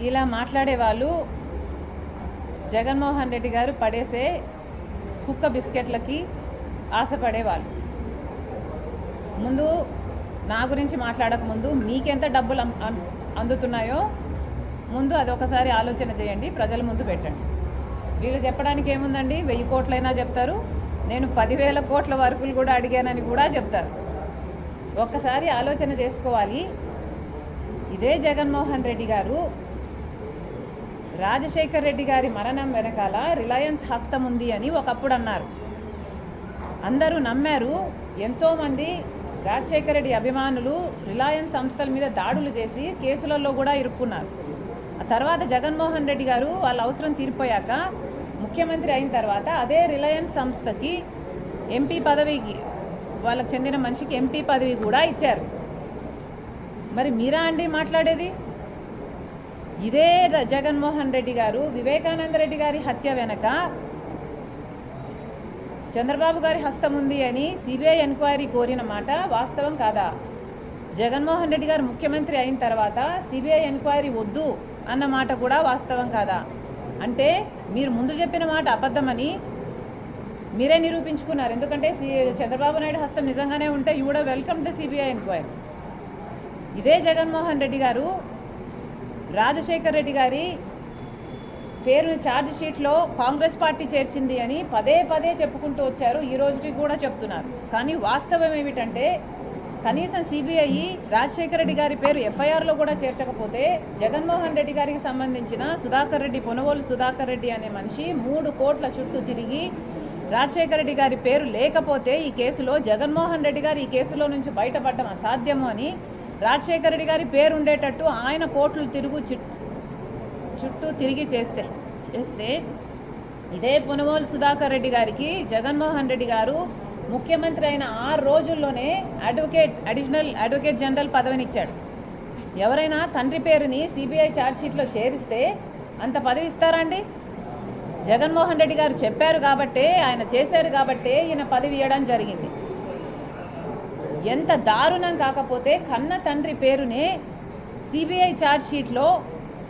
ఇలా మాట్లాడే వాళ్ళు జగన్మోహన్ రెడ్డి గారు పడేసే కుక్క బిస్కెట్లకి ఆశపడేవాళ్ళు. ముందు నా గురించి మాట్లాడకముందు మీకెంత డబ్బులు అం- అందుతున్నాయో ముందు అది ఒకసారి ఆలోచన చేయండి ప్రజల ముందు పెట్టండి. వీళ్ళు చెప్పడానికి ఏముందండి? వెయ్యి కోట్లైనా చెప్తారు. నేను పదివేల కోట్ల వరకులు కూడా అడిగానని కూడా చెప్తారు. ఒక్కసారి ఆలోచన చేసుకోవాలి. ఇదే జగన్మోహన్ రెడ్డి గారు రాజశేఖర్ రెడ్డి గారి మరణం వెనకాల రిలయన్స్ హస్తం ఉంది అని ఒకప్పుడు అన్నారు. అందరూ నమ్మారు ఎంతోమంది రాజశేఖర రెడ్డి అభిమానులు రిలయన్స్ సంస్థల మీద దాడులు చేసి కేసులలో కూడా ఇరుక్కున్నారు. ఆ తర్వాత జగన్మోహన్ రెడ్డి గారు వాళ్ళ అవసరం తీరిపోయాక ముఖ్యమంత్రి అయిన తర్వాత అదే రిలయన్స్ సంస్థకి ఎంపీ పదవికి వాళ్ళకి చెందిన మనిషికి ఎంపీ పదవి కూడా ఇచ్చారు. మరి మీరా అండి మాట్లాడేది? ఇదే జగన్మోహన్ రెడ్డి గారు వివేకానంద రెడ్డి గారి హత్య వెనక చంద్రబాబు గారి హస్తం ఉంది అని సిబిఐ ఎంక్వైరీ కోరిన మాట వాస్తవం కాదా? జగన్మోహన్ రెడ్డి గారు ముఖ్యమంత్రి అయిన తర్వాత సిబిఐ ఎంక్వైరీ వద్దు అన్న మాట కూడా వాస్తవం కాదా? అంటే మీరు ముందు చెప్పిన మాట అబద్ధమని మీరే నిరూపించుకున్నారు. ఎందుకంటే సి చంద్రబాబు నాయుడు హస్తం నిజంగానే ఉంటే యూ కూడా వెల్కమ్ ద సిబిఐ ఎంక్వైరీ ఇదే జగన్మోహన్ రెడ్డి గారు రాజశేఖర్ రెడ్డి గారి పేరుని ఛార్జ్ షీట్లో కాంగ్రెస్ పార్టీ చేర్చింది అని పదే పదే చెప్పుకుంటూ వచ్చారు. ఈ రోజుకి కూడా చెప్తున్నారు. కానీ వాస్తవం ఏమిటంటే కనీసం సిబిఐ రాజశేఖర రెడ్డి గారి పేరు ఎఫ్ఐఆర్లో కూడా చేర్చకపోతే జగన్మోహన్ రెడ్డి గారికి సంబంధించిన సుధాకర్ రెడ్డి పొనవోలు సుధాకర్ రెడ్డి అనే మనిషి మూడు కోట్ల చుట్టూ తిరిగి రాజశేఖర రెడ్డి గారి పేరు లేకపోతే ఈ కేసులో జగన్మోహన్ రెడ్డి గారు ఈ కేసులో నుంచి బయటపడడం అసాధ్యము అని రాజశేఖర రెడ్డి గారి పేరు ఉండేటట్టు ఆయన కోట్లు తిరుగు చుట్టూ తిరిగి చేస్తే చేస్తే ఇదే పునవోలు సుధాకర్ రెడ్డి గారికి జగన్మోహన్ రెడ్డి గారు ముఖ్యమంత్రి అయిన ఆరు రోజుల్లోనే అడ్వకేట్ అడిషనల్ అడ్వకేట్ జనరల్ పదవినిచ్చాడు. ఎవరైనా తండ్రి పేరుని సిబిఐ ఛార్జ్షీట్లో చేరిస్తే అంత పదవి ఇస్తారా అండి? జగన్మోహన్ రెడ్డి గారు చెప్పారు కాబట్టే ఆయన చేశారు కాబట్టే ఈయన పదవి ఇవ్వడం జరిగింది. ఎంత దారుణం కాకపోతే కన్న తండ్రి పేరునే సిబిఐ ఛార్జ్ షీట్లో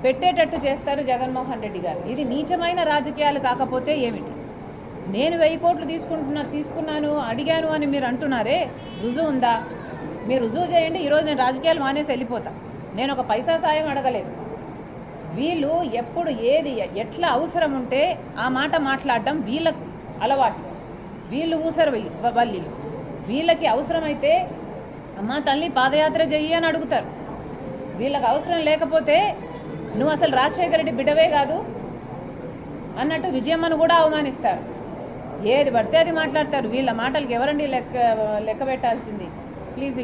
పెట్టేటట్టు చేస్తారు జగన్మోహన్ రెడ్డి గారు. ఇది నీచమైన రాజకీయాలు కాకపోతే ఏమిటి? నేను వెయ్యి కోట్లు తీసుకుంటున్నా తీసుకున్నాను అడిగాను అని మీరు అంటున్నారే రుజువు ఉందా? మీరు రుజువు చేయండి ఈరోజు నేను రాజకీయాలు మానేసి వెళ్ళిపోతా. నేను ఒక పైసా సాయం అడగలేదు. వీళ్ళు ఎప్పుడు ఏది ఎట్లా అవసరం ఉంటే ఆ మాట మాట్లాడడం వీళ్ళ అలవాటు. వీళ్ళు ఊసరు వల్లీలు. వీళ్ళకి అవసరమైతే అమ్మ తల్లి పాదయాత్ర చెయ్యి అని అడుగుతారు. వీళ్ళకి అవసరం లేకపోతే నువ్వు అసలు రాజశేఖర రెడ్డి బిడ్డవే కాదు అన్నట్టు విజయమ్మను కూడా అవమానిస్తారు. ఏది పడితే అది మాట్లాడతారు. వీళ్ళ మాటలకి ఎవరండి లెక్క లెక్క పెట్టాల్సింది? ప్లీజ్